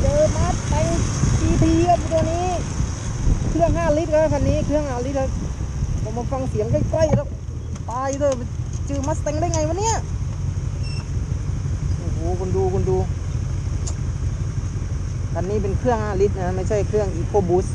เจอมัดไปทีพีครับตัวนี้ เครื่อง5ลิตรครับคันนี้ เครื่อง5ลิตรครับผมมาฟังเสียงใกล้ๆแล้วตายเลยเจอมัสแตงได้ไงวะเนี่ย โอ้โหคุณดูคุณดูคันนี้เป็นเครื่อง5ลิตรนะ ไม่ใช่เครื่อง Eco Boost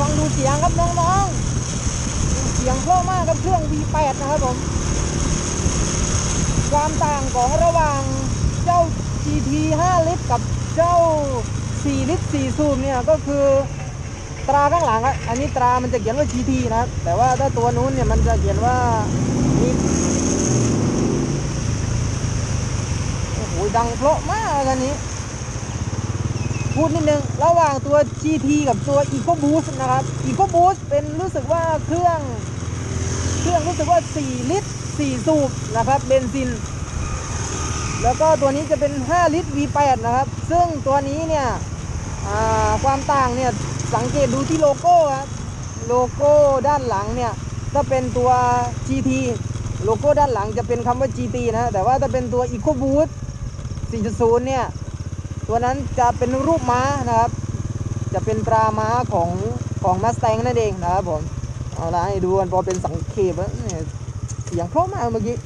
ฟังดูเสียงครับน้องๆ เสียงเพราะมากครับเครื่อง V8 นะครับผม ความต่างของระหว่างเจ้า GT 5 ลิตร กับเจ้า 4 ลิตร 4 สูบเนี่ยก็คือตราข้างหลังอะอันนี้ตรามันจะเขียนว่า GT นะครับ แต่ว่าถ้าตัวนู้นเนี่ยมันจะเขียนว่านิโอ้โหดังเพราะมากอันนี้ พูดนิดนึง ระหว่างตัว GT กับตัว Eco Boost นะครับ Eco Boost เป็นรู้สึกว่าเครื่อง เครื่องรู้สึกว่า 4 ลิตร 4 สูบนะครับเบนซิน แล้วก็ตัวนี้จะเป็น 5 ลิตร V8 นะครับ ซึ่งตัวนี้เนี่ยความต่างเนี่ยสังเกตดูที่โลโก้ครับโลโก้ด้านหลังเนี่ยถ้าเป็นตัว GT โลโก้ด้านหลังจะเป็นคำว่า GT นะ แต่ว่าถ้าเป็นตัว Eco Boost 4.0 เนี่ย ตัวนั้นจะเป็นรูปม้านะครับ จะเป็นตราม้าของของมาสแตงนั่นเองนะครับผมเอาละให้ดูกันพอเป็นสังเขปแล้วเนี่ยเสียงเพราะมากเมื่อกี้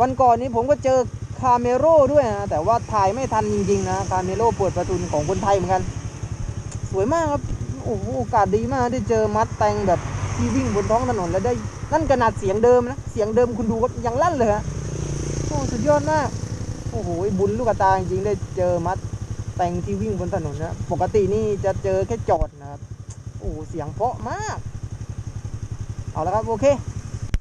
วันก่อนนี้ผมก็เจอคาเมโร่ด้วยนะแต่ว่าถ่ายไม่ทันจริงๆนะคาเมโร่เปิดประทุนของคนไทยเหมือนกัน สวยมากครับโอ้โหโอกาสดีมากได้เจอมัดแตงแบบที่วิ่งบนท้องถนนแล้วได้นั่นขนาดเสียงเดิมนะเสียงเดิมคุณดูครับยังลั่นเลยฮะโอ้สุดยอดมากโอ้โหบุญลูกตาจริงๆได้เจอมัด แต่งที่วิ่งบนถนนนะปกตินี่จะเจอแค่จอดนะครับ โอ้เสียงเพาะมาก เอาละครับ โอเค